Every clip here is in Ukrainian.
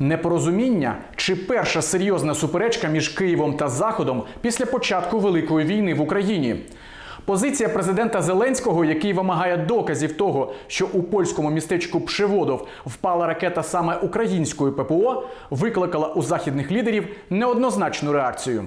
Непорозуміння чи перша серйозна суперечка між Києвом та Заходом після початку Великої війни в Україні? Позиція президента Зеленського, який вимагає доказів того, що у польському містечку Пшеводов впала ракета саме української ППО, викликала у західних лідерів неоднозначну реакцію.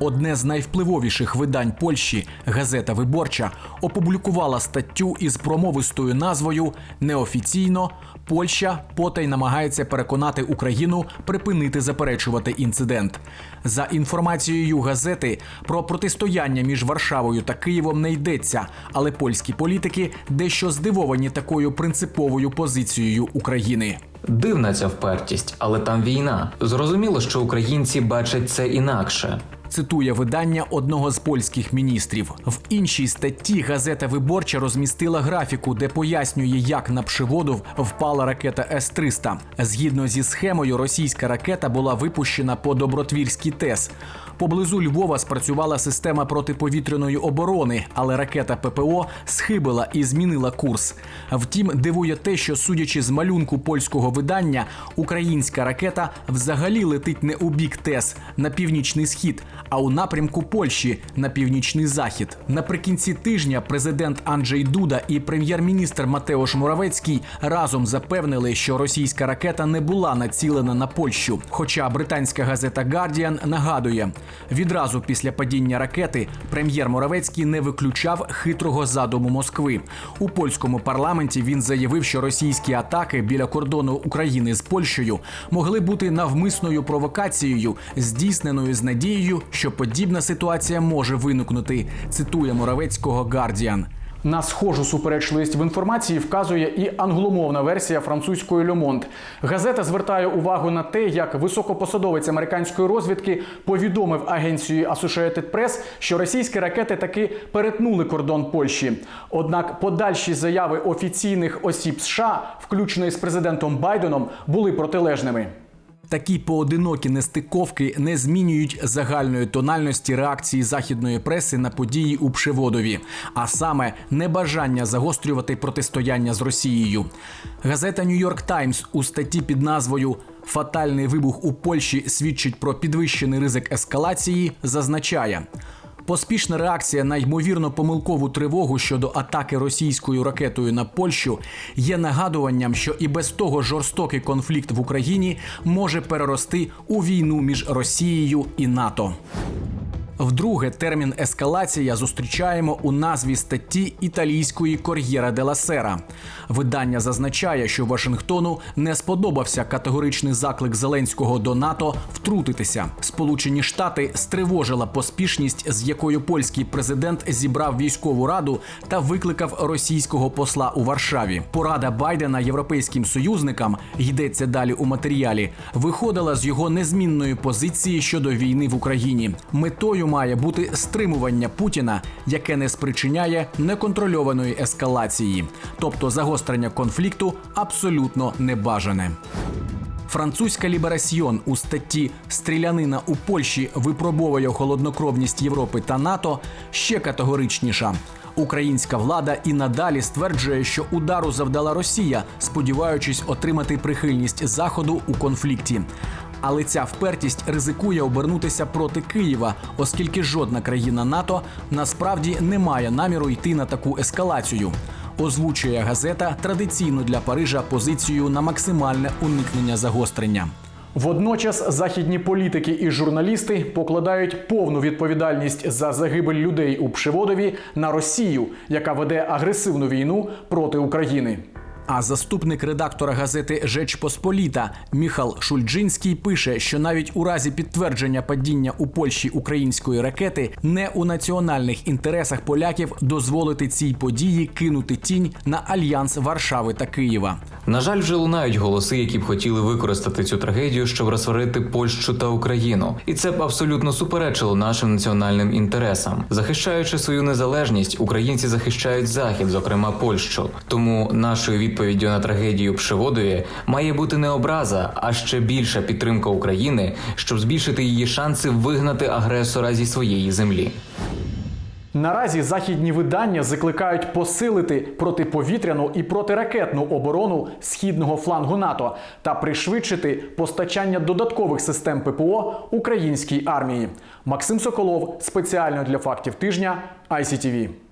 Одне з найвпливовіших видань Польщі, газета Виборча, опублікувала статтю із промовистою назвою Неофіційно Польща потай намагається переконати Україну припинити заперечувати інцидент. За інформацією газети, про протистояння між Варшавою та Києвом не йдеться, але польські політики дещо здивовані такою принциповою позицією України. Дивна ця впертість, але там війна. Зрозуміло, що українці бачать це інакше. Цитує видання одного з польських міністрів. В іншій статті газета Виборча розмістила графіку, де пояснює, як на Пшеводов впала ракета С-300. Згідно зі схемою, російська ракета була випущена по Добротвірській ТЕС. Поблизу Львова спрацювала система протиповітряної оборони, але ракета ППО схибила і змінила курс. Втім, дивує те, що судячи з малюнку польського видання, українська ракета взагалі летить не у бік ТЕС на північний схід, а у напрямку Польщі на північний захід. Наприкінці тижня президент Анджей Дуда і прем'єр-міністр Матеош Муравецький разом запевнили, що російська ракета не була націлена на Польщу. Хоча британська газета Guardian нагадує, відразу після падіння ракети прем'єр Моравецький не виключав хитрого задуму Москви. У польському парламенті він заявив, що російські атаки біля кордону України з Польщею могли бути навмисною провокацією, здійсненою з надією, що подібна ситуація може виникнути. Цитує Моравецького Guardian. На схожу суперечливість в інформації вказує і англомовна версія французької Monde. Газета звертає увагу на те, як високопосадовець американської розвідки повідомив агенції Associated Press, що російські ракети таки перетнули кордон Польщі. Однак подальші заяви офіційних осіб США, включно із президентом Байденом, були протилежними. Такі поодинокі нестиковки не змінюють загальної тональності реакції західної преси на події у Пшеводові, а саме небажання загострювати протистояння з Росією. Газета Нью-Йорк Таймс у статті під назвою Фатальний вибух у Польщі свідчить про підвищений ризик ескалації. Зазначає. Поспішна реакція на ймовірно помилкову тривогу щодо атаки російською ракетою на Польщу є нагадуванням, що і без того жорстокий конфлікт в Україні може перерости у війну між Росією і НАТО. Вдруге термін ескалація зустрічаємо у назві статті італійської Кор'єра де ла Сера. Видання зазначає, що Вашингтону не сподобався категоричний заклик Зеленського до НАТО втрутитися. Сполучені Штати стривожила поспішність, з якою польський президент зібрав військову раду та викликав російського посла у Варшаві. Порада Байдена європейським союзникам йдеться далі у матеріалі. Виходила з його незмінної позиції щодо війни в Україні. Метою має бути стримування Путіна, яке не спричиняє неконтрольованої ескалації, тобто загострення конфлікту абсолютно небажане. Французька Ліберасьйон у статті Стрілянина у Польщі випробовує холоднокровність Європи та НАТО ще категоричніша. Українська влада і надалі стверджує, що удару завдала Росія, сподіваючись отримати прихильність Заходу у конфлікті. Але ця впертість ризикує обернутися проти Києва, оскільки жодна країна НАТО насправді не має наміру йти на таку ескалацію. Озвучує газета традиційну для Парижа позицію на максимальне уникнення загострення. Водночас західні політики і журналісти покладають повну відповідальність за загибель людей у Пшеводові на Росію, яка веде агресивну війну проти України. А заступник редактора газети Жеч Посполіта Міхал Шульджинський пише, що навіть у разі підтвердження падіння у Польщі української ракети не у національних інтересах поляків дозволити цій події кинути тінь на альянс Варшави та Києва. На жаль, вже лунають голоси, які б хотіли використати цю трагедію, щоб розсварити Польщу та Україну, і це б абсолютно суперечило нашим національним інтересам. Захищаючи свою незалежність, українці захищають захід, зокрема Польщу. Тому нашою відповіддю на трагедію Пшеводові має бути не образа, а ще більша підтримка України, щоб збільшити її шанси вигнати агресора зі своєї землі. Наразі західні видання закликають посилити протиповітряну і протиракетну оборону східного флангу НАТО та пришвидшити постачання додаткових систем ППО українській армії. Максим Соколов спеціально для фактів тижня ICTV.